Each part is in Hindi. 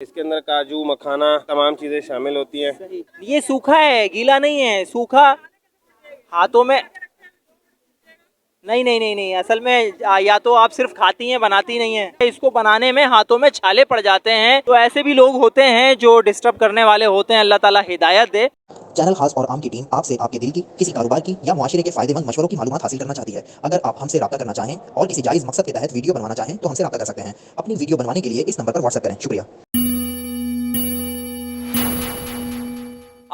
इसके अंदर काजू मखाना तमाम चीज़ें शामिल होती हैं। ये सूखा है गीला नहीं है सूखा। हाथों में नहीं नहीं नहीं नहीं असल में या तो आप सिर्फ़ खाती हैं बनाती नहीं हैं। इसको बनाने में हाथों में छाले पड़ जाते हैं। तो ऐसे भी लोग होते हैं जो डिस्टर्ब करने वाले होते हैं अल्लाह ताला हिदायत दे। चैनल खास और आम की टीम आपसे आपके दिल की किसी कारोबार की या मुआशरे के फ़ायदेमंद मशवरों की मालूमात हासिल करना चाहती है। अगर आप हमसे रब्ता करना चाहें और किसी जायज़ मकसद के तहत वीडियो बनवाना चाहें तो हमसे रब्ता कर सकते हैं। अपनी वीडियो बनवाने के लिए इस नंबर पर व्हाट्सअप करें। शुक्रिया।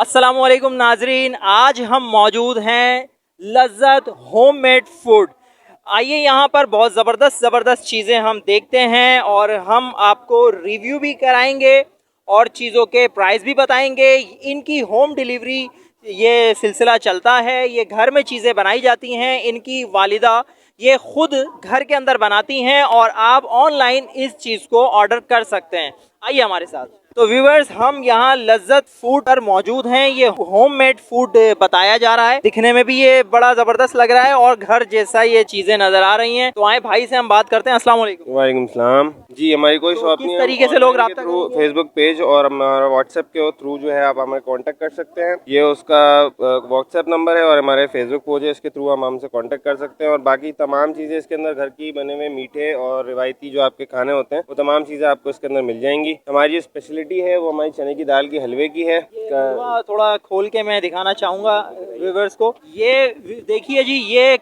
वालेकुम नाजरीन आज हम मौजूद हैं लज्जत होममेड फ़ूड आइए यहाँ पर बहुत ज़बरदस्त ज़बरदस्त चीज़ें हम देखते हैं और हम आपको रिव्यू भी कराएँगे और चीज़ों के प्राइस भी बताएँगे। इनकी होम डिलीवरी ये सिलसिला चलता है, ये घर में चीज़ें बनाई जाती हैं, इनकी वालिदा ये खुद घर के अंदर बनाती हैं और आप ऑनलाइन इस चीज़ को ऑर्डर कर सकते हैं। आइए हमारे साथ। तो व्यूवर्स हम यहाँ लज्जत फ़ूड पर मौजूद हैं। ये होममेड फ़ूड बताया जा रहा है। दिखने में भी ये बड़ा ज़बरदस्त लग रहा है और घर जैसा ये चीज़ें नज़र आ रही हैं। तो आए भाई से हम बात करते हैं। अस्सलाम वालेकुम। सलाम। जी हमारी कोई तो शॉप किस नहीं है। तरीके से लोग थ्रू फेसबुक पेज और हमारा व्हाट्सएप के थ्रू जो है आप हमें कॉन्टेक्ट कर सकते हैं। ये उसका व्हाट्सएप नंबर है और हमारे फेसबुक पेज है। इसके थ्रू हम हमसे कॉन्टेक्ट कर सकते हैं। और बाकी तमाम चीज़ें इसके अंदर घर की बने हुए मीठे और रिवायती जो आपके खाने होते हैं वो तमाम चीज़ें आपको इसके अंदर मिल जाएँगी। हमारी जो स्पेशलिटी है, वो हमारी चने की दाल की हलवे की है। थोड़ा खोल के मैं दिखाना चाहूँगा। व्यूवर्स को। ये देखिए जी ये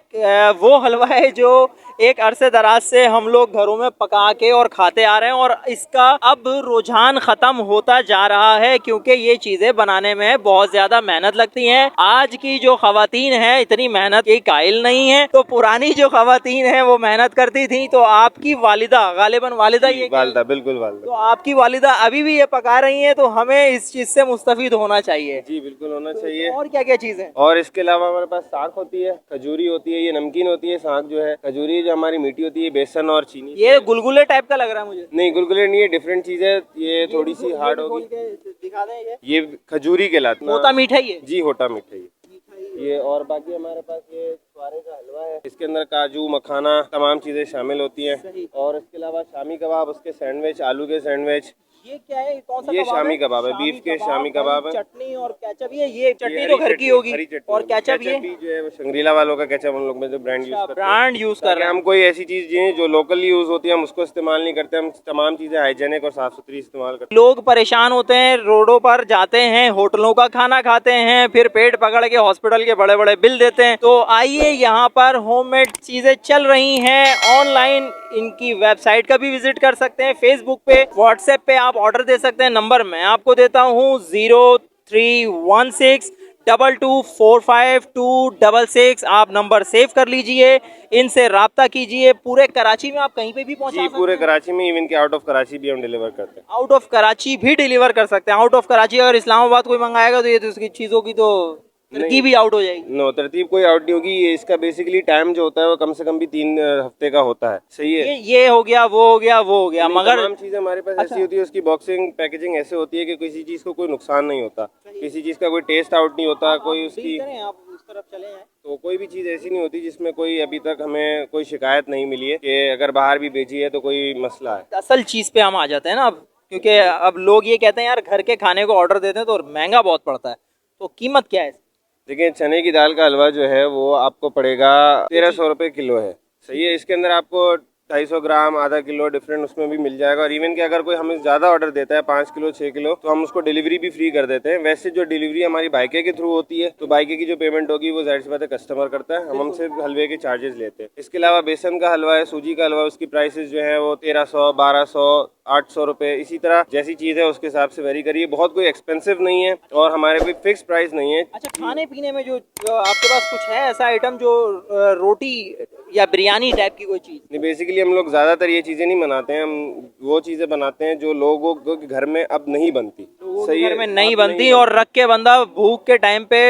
वो हलवा है जो एक अरसे दराज से हम लोग घरों में पका के और खाते आ रहे हैं और इसका अब रुझान ख़त्म होता जा रहा है क्योंकि ये चीज़ें बनाने में बहुत ज़्यादा मेहनत लगती हैं। आज की जो खातन है इतनी मेहनत की कायल नहीं है। तो पुरानी जो खातन है वो मेहनत करती थी। तो आपकी वालिदा गालिबन वालिदा ये वालदा बिल्कुल वालदा। तो आपकी वालिदा अभी भी ये पका रही है तो हमें इस चीज़ से मुस्तफ़ होना चाहिए। जी बिल्कुल होना चाहिए। और क्या क्या चीज़ें? और इसके अलावा हमारे पास साग होती है खजूरी होती है ये नमकीन होती है साग जो है खजूरी जो हमारी मीठी होती है बेसन और चीनी। ये गुलगुले टाइप का लग रहा है मुझे। नहीं गुलगुले नहीं है डिफरेंट चीज़ है ये थोड़ी सी हार्ड होगी। दिखा दें ये। ये खजूरी के लाते मोटा मीठा ही है। जी होटा मिठाई ये और बाकी हमारे पास ये छुआरे का हलवा है इसके अंदर काजू मखाना तमाम चीज़ें शामिल होती हैं। और इसके अलावा शामी कबाब उसके सैंडविच आलू के सैंडविच ये क्या है? कौन सा ये शामी कबाब है, बीफ के शामी कबाब है। चटनी और केचप ये ये चटनी तो घर की होगी। और। केचप ये? जो है वो शंग्रीला वालों का केचप हम लोग में जो ब्रांड यूज़ करते हैं। ब्रांड यूज़ कर रहे हैं। हम कोई ऐसी चीज़ जो जो लोकली यूज़ होती है हम उसको इस्तेमाल नहीं करते हम तमाम चीज़ें हाइजेनिक और साफ़ सुथरी इस्तेमाल करते लोग परेशान होते हैं रोडों पर जाते हैं होटलों का खाना खाते हैं फिर पेट पकड़ के हॉस्पिटल के बड़े बड़े बिल देते हैं। तो आइए यहाँ पर होममेड चीज़ें चल रही हैं। ऑनलाइन इनकी वेबसाइट का भी विज़िट कर सकते हैं फेसबुक पे व्हाट्सएप पे आप ऑर्डर दे सकते हैं नंबर मैं आपको देता हूँ zero three one six double two four five two double six आप नंबर सेव कर लीजिए इनसे रब्ता कीजिए। पूरे कराची में आप कहीं पे भी पहुँचा जी पूरे कराची में इवन के आउट ऑफ़ कराची भी हम डिलीवर करते हैं। आउट ऑफ़ कराची भी डिलीवर कर सकते हैं। आउट ऑफ़ कराची अगर इस्लामाबाद कोई मंगाएगा तो ये तो उसकी चीज़ों की तो तरक्की भी आउट हो जाएगी। नो तरतीब कोई आउट नहीं होगी। ये इसका बेसिकली टाइम जो होता है वो कम से कम भी तीन हफ़्ते का होता है। सही है? ये ये हो गया वो हो गया वो हो गया मगर तमाम चीज़ें हमारे पास ऐसी होती है उसकी बॉक्सिंग पैकेजिंग ऐसे होती है कि किसी चीज़ को कोई नुकसान नहीं होता। किसी चीज़ का कोई टेस्ट आउट नहीं होता कोई उसकी आप उस तरफ़ चले जाएँ। तो कोई भी चीज़ ऐसी नहीं होती जिसमें कोई अभी तक हमें कोई शिकायत नहीं मिली है कि अगर बाहर भी बेची है तो कोई मसला है। असल चीज़ पे हम आ जाते हैं ना अब क्योंकि अब लोग ये कहते हैं यार घर के खाने को ऑर्डर देते हैं तो महँगा बहुत पड़ता है। तो कीमत क्या है? देखिए, चने की दाल का हलवा जो है वो आपको पड़ेगा तेरह सौ रुपये किलो है। सही है, इसके अंदर आपको ढाई सौ ग्राम आधा किलो डिफरेंट उसमें भी मिल जाएगा। और इवन कि अगर कोई हमें ज़्यादा ऑर्डर देता है पाँच किलो छः किलो तो हम उसको डिलीवरी भी फ्री कर देते हैं। वैसे जो डिलीवरी हमारी बाइके के थ्रू होती है तो बाइके की जो पेमेंट होगी वो ज़ाहिर सी बात है कस्टमर करता है। हम हमसे हलवे के चार्जेस लेते हैं। इसके अलावा बेसन का हलवा है सूजी का हलवा उसकी प्राइसेस जो है वो तेरह सौ बारह सौ आठ सौ रुपये इसी तरह जैसी चीज़ है उसके हिसाब से वेरी करिए। बहुत कोई एक्सपेंसिव नहीं है और हमारे कोई फिक्स प्राइस नहीं है। अच्छा खाने पीने में जो, जो आपके पास कुछ है ऐसा आइटम जो रोटी या बिरयानी टाइप की कोई चीज़? नहीं बेसिकली हम लोग ज़्यादातर ये चीज़ें नहीं बनाते हैं। हम वो चीज़ें बनाते हैं जो लोगों के घर में अब नहीं बनती। सही घर में नहीं बनती बनती और रख के बंदा भूख के टाइम पे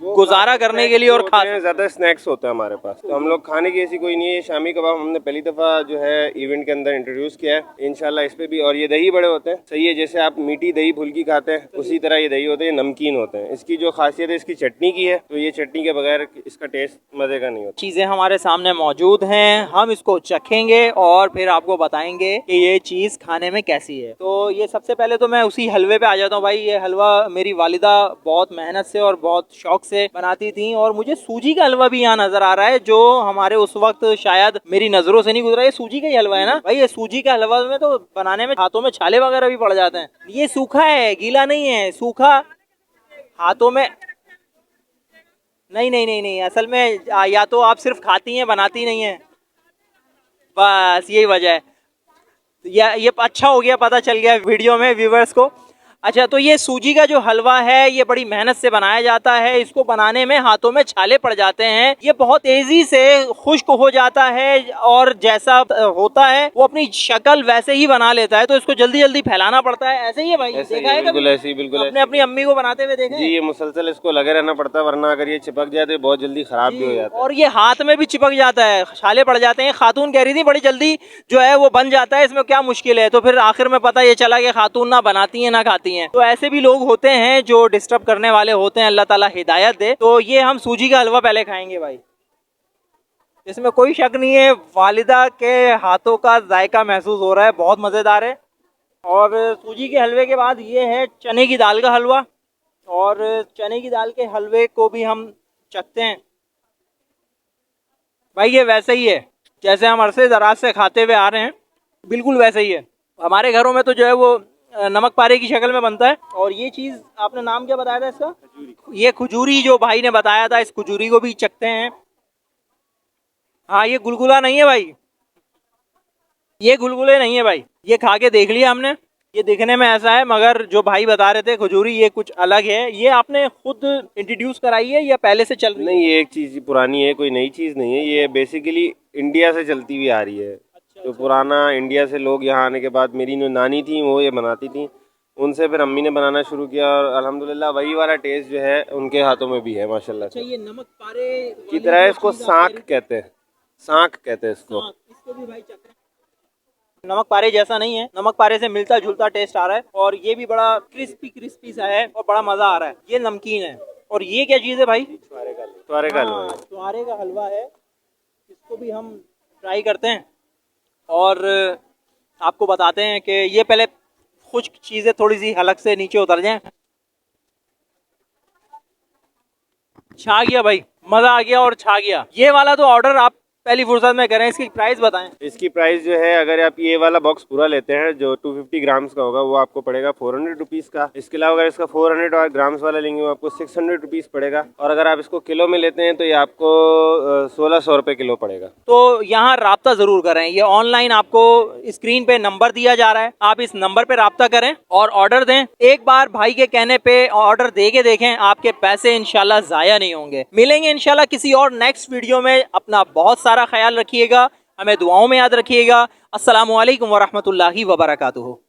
गुजारा करने के लिए और खा ज़्यादा स्नैक्स होते हैं हमारे पास। तो हम लोग खाने की ऐसी कोई नहीं है शामी कबाब हमने पहली दफ़ा जो है इवेंट के अंदर इंट्रोड्यूस किया है। इनशाला इस पे भी और ये दही बड़े होते हैं। सही है जैसे आप मीठी दही फुल्की खाते हैं उसी तरह ये दही होते हैं ये नमकीन होते हैं। इसकी जो खासियत है इसकी चटनी की है तो ये चटनी के बगैर इसका टेस्ट मज़े का नहीं होता। चीज़ें हमारे सामने मौजूद हैं हम इसको चखेंगे और फिर आपको बताएँगे कि ये चीज़ खाने में कैसी है। तो ये सबसे पहले तो मैं उसी हलवे पे आ जाता हूँ भाई। ये हलवा मेरी वालिदा बहुत मेहनत से और बहुत शौक से बनाती थी और मुझे सूजी का हलवा भी यहाँ नज़र आ रहा है, जो हमारे उस वक्त शायद मेरी नज़रों से नहीं गुजरा। ये सूजी का ही हलवा है ना? भाई, ये सूजी का हलवा में तो बनाने में हाथों में छाले वगैरह भी पड़ जाते हैं। ये सूखा है, गीला नहीं है, सूखा हाथों में नहीं नहीं नहीं नहीं, असल में या तो आप सिर्फ़ खाती हैं, बनाती नहीं हैं। बस, यही वजह है। या, ये अच्छा हो गया, पता चल गया वीडियो में व्यूवर्स को। अच्छा तो ये सूजी का जो हलवा है ये बड़ी मेहनत से बनाया जाता है। इसको बनाने में हाथों में छाले पड़ जाते हैं। ये बहुत तेज़ी से खुश्क हो जाता है और जैसा होता है वो अपनी शक्ल वैसे ही बना लेता है। तो इसको जल्दी जल्दी फैलाना पड़ता है। ऐसे ही है भाई? ऐसे देखा है बिल्कुल ऐसे ही बिल्कुल अपने अपनी अम्मी को बनाते हुए देखे जी ये मुसलसल इसको लगे रहना पड़ता है वरना अगर ये चिपक जाए तो बहुत जल्दी खराब भी हो जाता है। और ये हाथ में भी चिपक जाता है। छाले पड़ जाते हैं। खातून कह रही थी बड़ी जल्दी जो है वो बन जाता है। इसमें क्या मुश्किल है? तो फिर आखिर में पता ये चला कि खातून ना बनाती है ना खाती हैं। तो ऐसे भी लोग होते हैं जो डिस्टर्ब करने वाले होते हैं, अल्लाह ताला हिदायत दे। तो ये हम सूजी का हलवा पहले खाएँगे भाई। इसमें कोई शक नहीं है, वालिदा के हाथों का जायका महसूस हो रहा है, बहुत मज़ेदार है। और सूजी के हलवे के बाद ये है चने की दाल का हलवा। और चने की दाल के हलवे को भी हम चखते हैं। भाई ये वैसे ही है, जैसे हम अरसे दराज से खाते हुए आ रहे हैं, बिल्कुल वैसे ही है। हमारे घरों में तो जो है वो नमक पारे की शक्ल में बनता है। और ये चीज़ आपने नाम क्या बताया था इसका? ये खजूरी जो भाई ने बताया था इस खजूरी को भी चखते हैं। हाँ ये गुलगुला नहीं है भाई। ये गुलगुले नहीं है भाई। ये खा के देख लिया हमने। ये दिखने में ऐसा है मगर जो भाई बता रहे थे खजूरी ये कुछ अलग है। ये आपने खुद इंट्रोड्यूस कराई है या पहले से चल रही है? नहीं ये एक चीज़ पुरानी है कोई नई चीज़ नहीं है। ये बेसिकली इंडिया से चलती हुई आ रही है। तो पुराना इंडिया से लोग यहाँ आने के बाद मेरी जो नानी थी वो ये बनाती थी। उनसे फिर अम्मी ने बनाना शुरू किया और अल्हम्दुलिल्लाह वही वाला टेस्ट जो है उनके हाथों में भी है माशाल्लाह अच्छा से ये नमक पारे की तरह इसको सांख कह कहते हैं। सांख कहते हैं इसको। हाँ, इसको भी भाई नमक पारे जैसा नहीं है। नमक पारे से मिलता जुलता टेस्ट आ रहा है और ये भी बड़ा क्रिस्पी क्रिस्पी सा है और बड़ा मज़ा आ रहा है। ये नमकीन है। और ये क्या चीज़ है भाई? तुम्हारे हाँ, का हलवा है। इसको भी हम ट्राई करते हैं। और आपको बताते हैं कि ये पहले कुछ चीज़ें थोड़ी सी हलक से नीचे उतर जाएँ। छा गया भाई, मज़ा आ गया और छा गया। ये वाला तो ऑर्डर आप पहली फुर्सत में करें इसकी प्राइस बताएँ। इसकी प्राइस जो है अगर आप ये वाला बॉक्स पूरा लेते हैं जो 250 ग्राम्स का होगा वो आपको पड़ेगा फोर हंड्रेड रुपीज़ का। इसके अलावा अगर इसका 400 ग्राम्स वाला लेंगे वो आपको सिक्स हंड्रेड पड़ेगा। और अगर आप इसको किलो में लेते हैं तो ये आपको सोलह सौ रुपये किलो पड़ेगा। तो यहाँ रबता ज़रूर करें। ये ऑनलाइन आपको स्क्रीन पे नंबर दिया जा रहा है। आप इस नंबर पे रबता करें और ऑर्डर दें। एक बार भाई के कहने पे ऑर्डर दे के देखें आपके पैसे इनशाला ज़ाया नहीं होंगे। मिलेंगे इनशाला किसी और नेक्स्ट वीडियो में। अपना बहुत सारा ख्याल रखिएगा हमें दुआओं में याद रखिएगा। असलकम वरहमल वबरकू